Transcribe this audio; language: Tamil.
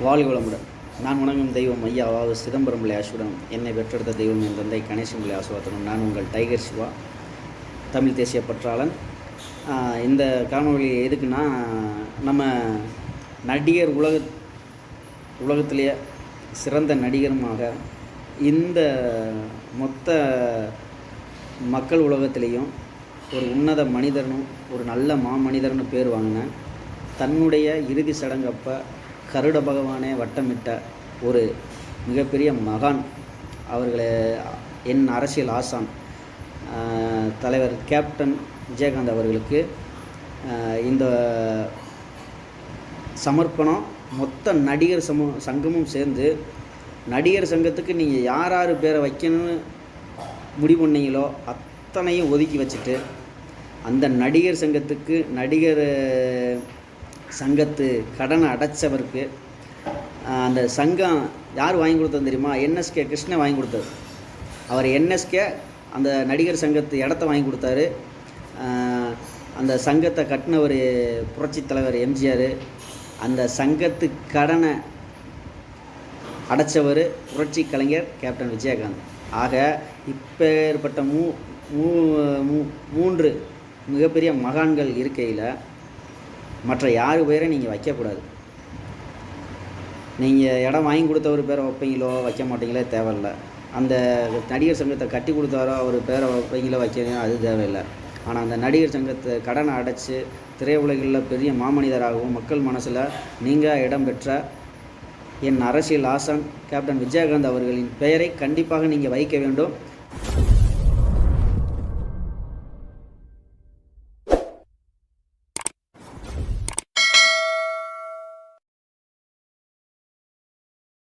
வாழ்க வளமுடன். நான் வணங்கும் தெய்வம் ஐயா அதாவது சிதம்பரம் பிள்ளை என்னை பெற்றெடுத்த தெய்வம் என் தந்தை கணேசன் பிள்ளை நான் உங்கள் டைகர் சிவா தமிழ் தேசிய பற்றாளன். இந்த காணொளி எதுக்குன்னா நம்ம நடிகர் உலக உலகத்திலேயே சிறந்த நடிகருமாக இந்த மொத்த மக்கள் உலகத்திலையும் ஒரு உன்னத மனிதனும் ஒரு நல்ல மாமனிதர்னு பேர் வாங்கினேன். தன்னுடைய இறுதி சடங்கப்போ கருட பகவானே வட்டமிட்ட ஒரு மிகப்பெரிய மகான். அவர்களை என் அரசியல் ஆசான் தலைவர் கேப்டன் விஜயகாந்த் அவர்களுக்கு இந்த சமர்ப்பணம் மொத்த நடிகர் சமூ சங்கமும் சேர்ந்து நடிகர் சங்கத்துக்கு நீங்கள் யார் யார் பேரை வைக்கணும்னு முடிவு பண்ணீங்களோ அத்தனையும் ஒதுக்கி வச்சுட்டு அந்த நடிகர் சங்கத்துக்கு நடிகர் சங்கத்து கடனை அடைச்சவருக்கு அந்த சங்கம் யார் வாங்கி கொடுத்தது தெரியுமா? என்எஸ்கே கிருஷ்ணன் வாங்கி கொடுத்தது. அவர் என்எஸ்கே அந்த நடிகர் சங்கத்து இடத்த வாங்கி கொடுத்தாரு. அந்த சங்கத்தை கட்டினவர் புரட்சித் தலைவர் எம்ஜிஆர். அந்த சங்கத்து கடனை அடைச்சவர் புரட்சி கலைஞர் கேப்டன் விஜயகாந்த். ஆக இப்பேற்பட்ட மூ மூ மூ- மூன்று மிகப்பெரிய மகான்கள் இருக்கையில் மற்ற யார் பேரை நீங்கள் வைக்கக்கூடாது. நீங்கள் இடம் வாங்கி கொடுத்தவர் பேரை வைப்பீங்களோ வைக்க மாட்டீங்களோ தேவையில்ல. அந்த நடிகர் சங்கத்தை கட்டி கொடுத்தாரோ அவர் பேரை வைப்பீங்களோ வைக்கிறீங்களோ அது தேவையில்லை. ஆனால் அந்த நடிகர் சங்கத்தை கடனை அடைச்சி திரையுலகில் பெரிய மாமனிதராகவும் மக்கள் மனசில் நீங்கள் இடம் பெற்ற என் அரசியல் ஆசான் கேப்டன் விஜயகாந்த் அவர்களின் பெயரை கண்டிப்பாக நீங்கள் வைக்க வேண்டும்.